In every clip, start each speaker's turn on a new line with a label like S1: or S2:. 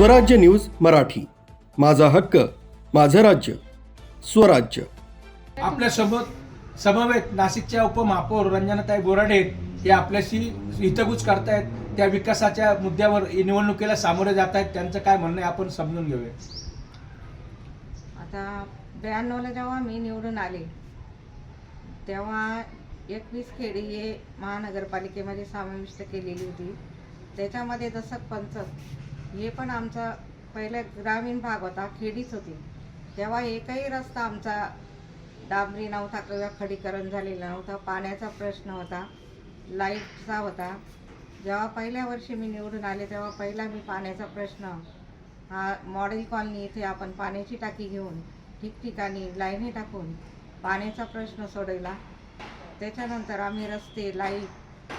S1: स्वराज्य न्यूज मराठी. माझा हक्क माझं राज्य स्वराज्य.
S2: आपल्यासोबत समवेत नाशिकच्या उपमहापौर रंजनाताई बोराडे हे आपल्याशी हितगुज करतायत. त्या विकासाच्या मुद्द्यावर निवडणुकीला सामोरे जात आहेत. त्यांचं काय म्हणणं आहे आपण समजून घेऊया.
S3: आता ब्याण्णवला जेव्हा मी निवडून आले तेव्हा एकवीस खेडी हे महानगरपालिकेमध्ये समाविष्ट केलेली होती. त्याच्यामध्ये दशक पंचक हे पण आमचा पहिला ग्रामीण भाग होता खेडीच होती. तेव्हा एकही रस्ता आमचा डांबरी नव्हता किंवा खडीकरण झालेला नव्हता पाण्याचा प्रश्न होता लाईटचा होता. जेव्हा पहिल्या वर्षी मी निवडून आले तेव्हा पहिला मी पाण्याचा प्रश्न हा मॉडेल कॉलनी इथे आपण पाण्याची टाकी घेऊन ठिकठिकाणी लाईनी टाकून पाण्याचा प्रश्न सोडवला. त्याच्यानंतर आम्ही रस्ते लाइट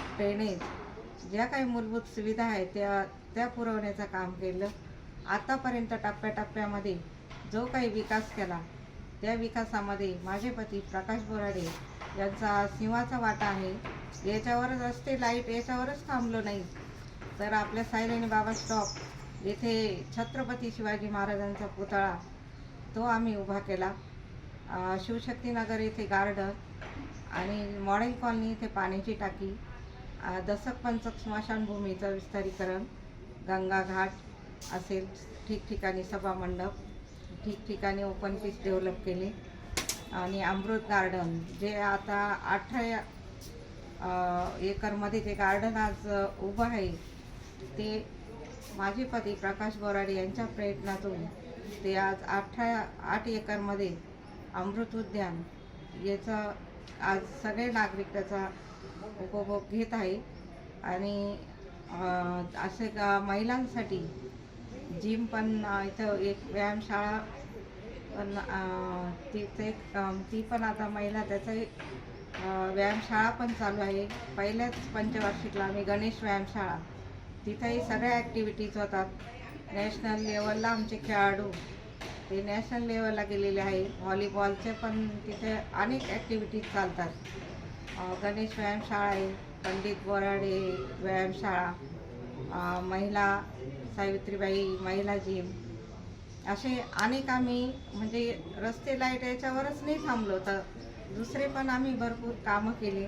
S3: ड्रेनेज ज्या काही मूलभूत सुविधा आहेत त्या त्या पुरवण्याचं काम केलं. आतापर्यंत टप्प्याटप्प्यामध्ये जो काही विकास केला त्या विकासामध्ये माझे पती प्रकाश बोराडे यांचा सिंहाचा वाटा आहे. याच्यावरच रस्ते लाइट याच्यावरच थांबलो नाही. तर आपल्या सायलेनी बाबा स्टॉप येथे छत्रपती शिवाजी महाराजांचा पुतळा तो आम्ही उभा केला. शिवशक्तीनगर येथे गार्डन आणि मॉडेल कॉलनी इथे पाण्याची टाकी दशक पंचक स्मशानभूमीचं विस्तारीकरण गंगा घाट असेल ठिकठिकाणी सभामंडप ठिकठिकाणी ओपन पीस डेव्हलप केले. आणि अमृत गार्डन जे आता अठरा एकरमध्ये जे गार्डन आज उभं आहे ते माझे पती प्रकाश बोराडे यांच्या प्रयत्नातून ते आज अठरा आठ एकरमध्ये अमृत उद्यान याचा आज सगळे नागरिक त्याचा उपभोग घेत आहे. आणि असे गा- महिलांसाठी जिम पण इथं एक व्यायामशाळा पण तिथे ती पण आता महिला त्याचं व्यायामशाळा पण चालू आहे. पहिल्याच पंचवार्षिकला आम्ही गणेश व्यायामशाळा. तिथेही सगळ्या ॲक्टिव्हिटीज होतात. नॅशनल लेवलला आमचे खेळाडू ते नॅशनल लेवलला गेलेले आहे. व्हॉलीबॉलचे पण तिथे अनेक ॲक्टिव्हिटीज चालतात. गणेश व्यायामशाळा आहे पंडित बोराडे व्यायामशाळा महिला सावित्रीबाई महिला जिम असे अनेक आम्ही म्हणजे रस्ते लाइट याच्यावरच नाही थांबलो तर दुसरे पण आम्ही भरपूर कामं केली.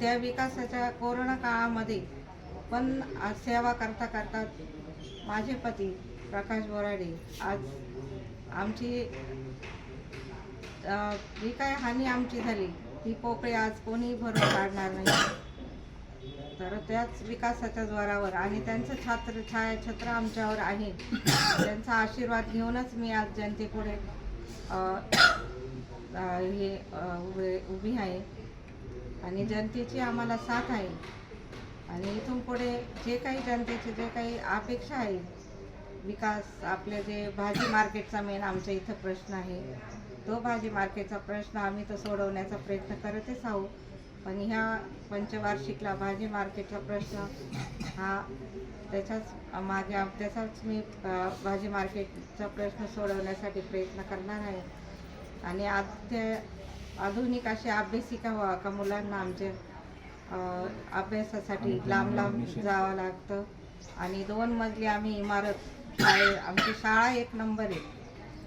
S3: त्या विकासाच्या कोरोना काळामध्ये पण आज सेवा करता करता माझे पती प्रकाश बोराडे आज आमची जी काय हानी आमची झाली ही पोकळी आज कोणी भरून काढणार नाही. तर त्याच विकासाच्या जोरावर आणि त्यांचं छात्र छायाछत्र आमच्यावर आहे. त्यांचा आशीर्वाद घेऊनच मी आज जनतेपुढे हे उभे उभी आहे. आणि जनतेची आम्हाला साथ आहे. आणि इथून पुढे जे काही जनतेचे जे काही अपेक्षा आहे विकास आपले जे भाजी मार्केटचा मेन आमच्या इथं प्रश्न आहे तो भाजी मार्केटचा प्रश्न आम्ही तो सोडवण्याचा प्रयत्न करतच आहोत पण ह्या पंचवार्षिकला भाजी मार्केटचा प्रश्न हा त्याच्याच मागे त्याचाच मी भाजी मार्केटचा प्रश्न सोडवण्यासाठी प्रयत्न करणार आहे. आणि आज ते आधुनिक अशी अभ्यासिका व्हा का मुलांना आमच्या अ, अभ्यासासाठी लांब लांब जावं लागतं. आणि दोन मजली आम्ही इमारत शाळे आमची शाळा एक नंबर आहे.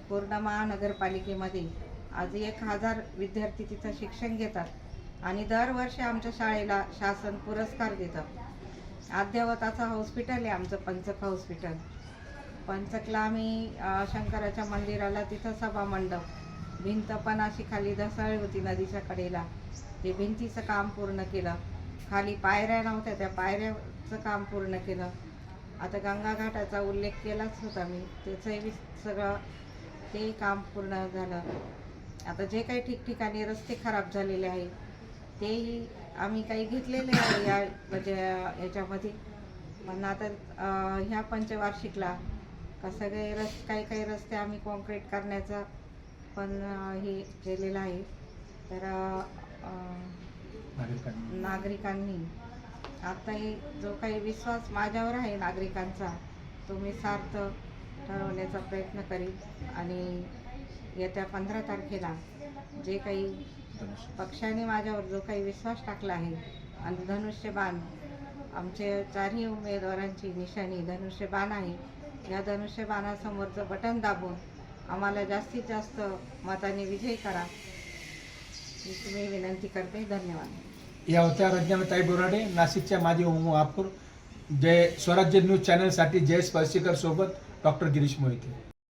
S3: पूर्ण महानगरपालिकेमध्ये. आज एक हजार विद्यार्थी तिथं शिक्षण घेतात आणि दरवर्षी आमच्या शाळेला शासन पुरस्कार देतं. अद्यावताचं हॉस्पिटल आहे आमचं पंचक हॉस्पिटल. पंचकला आम्ही शंकराच्या मंदिराला तिथं सभा मंडप. भिंत पण अशी खाली धसाळी होती नदीच्या कडेला. ते भिंतीचं काम पूर्ण केलं. खाली पायऱ्या नव्हत्या त्या पायऱ्याचं काम पूर्ण केलं. आता गंगा घाटाचा उल्लेख केलाच होता मी. त्याचंही सगळं ते काम पूर्ण झालं. आता जे काही ठिकठिकाणी रस्ते खराब झालेले आहे तेही आम्ही काही घेतलेले आहे या म्हणजे याच्यामध्ये. पण आता ह्या पंचवार्षिकला का सगळे रस काही काही रस्ते आम्ही कॉन्क्रीट करण्याचा पण हे केलेलं आहे. तर
S2: नागरिकांनी.
S3: आताही जो काही विश्वास माझ्यावर आहे नागरिकांचा तो मी सार्थ ठरवण्याचा प्रयत्न करीन. आणि येत्या पंधरा तारखेला जे काही पक्षाने माझ्यावर जो काही विश्वास टाकला आहे आणि धनुष्यबाण आमचे चारही उमेदवारांची निशाणी धनुष्यबाण आहे या धनुष्यबाणासमोरचं बटन दाबून आम्हाला जास्तीत जास्त मताने विजयी करा ही तुम्ही विनंती करते. धन्यवाद.
S2: या होत्या रंजनाताई बोराडे नाशिकच्या माजी महापौर जय स्वराज्य न्यूज चॅनलसाठी जय स्पर्शीकर सोबत Dr. Girish Moiti.